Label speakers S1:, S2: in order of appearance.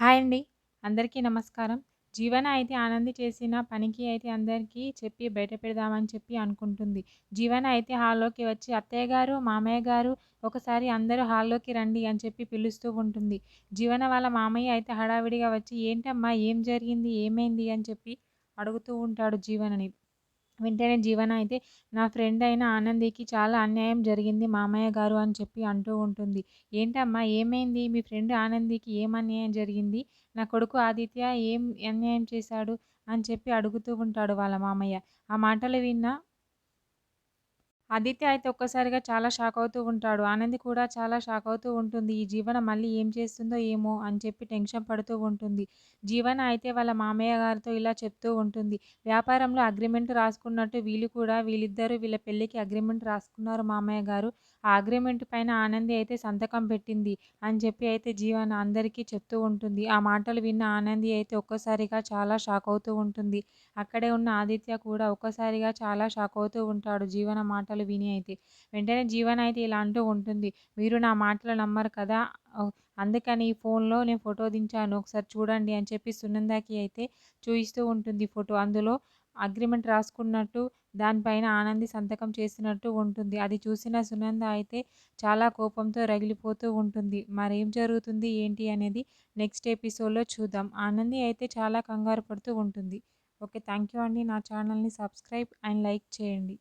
S1: Hi అండి. అందరికీ నమస్కారం. జీవన అయితే ఆనంది చేసిన పనికి అయితే అందరికీ చెప్పి బయట పెడదామని చెప్పి అనుకుంటుంది. జీవన అయితే హాల్లోకి వచ్చి అత్తయ్య గారు, మామయ్య గారు ఒకసారి అందరూ హాల్లోకి రండి అని చెప్పి పిలుస్తూ ఉంటుంది. జీవన వాళ్ళ మామయ్య అయితే హడావిడిగా వచ్చి ఏంటమ్మా ఏం జరిగింది? ఏమైంది? అని చెప్పి అడుగుతూ ఉంటాడు జీవనని. వెంటనే జీవన అయితే నా ఫ్రెండ్ అయిన ఆనందికి చాలా అన్యాయం జరిగింది మామయ్య గారు అని చెప్పి అంటూ ఉంటుంది. ఏంటమ్మా ఏమైంది? మీ ఫ్రెండ్ ఆనందికి ఏం అన్యాయం జరిగింది? నా కొడుకు ఆదిత్య ఏం అన్యాయం చేశాడు? అని చెప్పి అడుగుతూ ఉంటాడు వాళ్ళ మామయ్య. ఆ మాటలు విన్న ఆదిత్య అయితే ఒక్కసారిగా చాలా షాక్ అవుతూ ఉంటాడు. ఆనంది కూడా చాలా షాక్ అవుతూ ఉంటుంది. ఈ జీవన మళ్ళీ ఏం చేస్తుందో ఏమో అని చెప్పి టెన్షన్ పడుతూ ఉంటుంది. జీవన అయితే వాళ్ళ మామయ్య గారితో ఇలా చెప్తూ ఉంటుంది. వ్యాపారంలో అగ్రిమెంట్ రాసుకున్నట్టు వీళ్ళు కూడా వీళ్ళిద్దరూ వీళ్ళ పెళ్ళికి అగ్రిమెంట్ రాసుకున్నారు మామయ్య గారు. ఆ అగ్రిమెంట్ పైన ఆనంది అయితే సంతకం పెట్టింది అని చెప్పి అయితే జీవన అందరికీ చెప్తూ ఉంటుంది. ఆ మాటలు విన్న ఆనంది అయితే ఒక్కసారిగా చాలా షాక్ అవుతూ ఉంటుంది. అక్కడే ఉన్న ఆదిత్య కూడా ఒక్కసారిగా చాలా షాక్ అవుతూ ఉంటాడు జీవన మాటలు విని అయితే. వెంటనే జీవన అయితే ఇలా అంటూ ఉంటుంది. మీరు నా మాటలు నమ్మరు కదా! అందుకని ఈ ఫోన్లో నేను ఫోటో దించాను ఒకసారి చూడండి అని చెప్పి సునందాకి అయితే చూయిస్తూ ఉంటుంది ఫోటో. అందులో అగ్రిమెంట్ రాసుకున్నట్టు దానిపైన ఆనంది సంతకం చేసినట్టు ఉంటుంది. అది చూసిన సునంద అయితే చాలా కోపంతో రగిలిపోతూ ఉంటుంది. మరేం జరుగుతుంది ఏంటి అనేది నెక్స్ట్ ఎపిసోడ్‌లో చూద్దాం. ఆనంది అయితే చాలా కంగారు పడుతూ ఉంటుంది. ఓకే. థ్యాంక్ యూ అండి. నా ఛానల్‌ని సబ్స్క్రైబ్ అండ్ లైక్ చేయండి.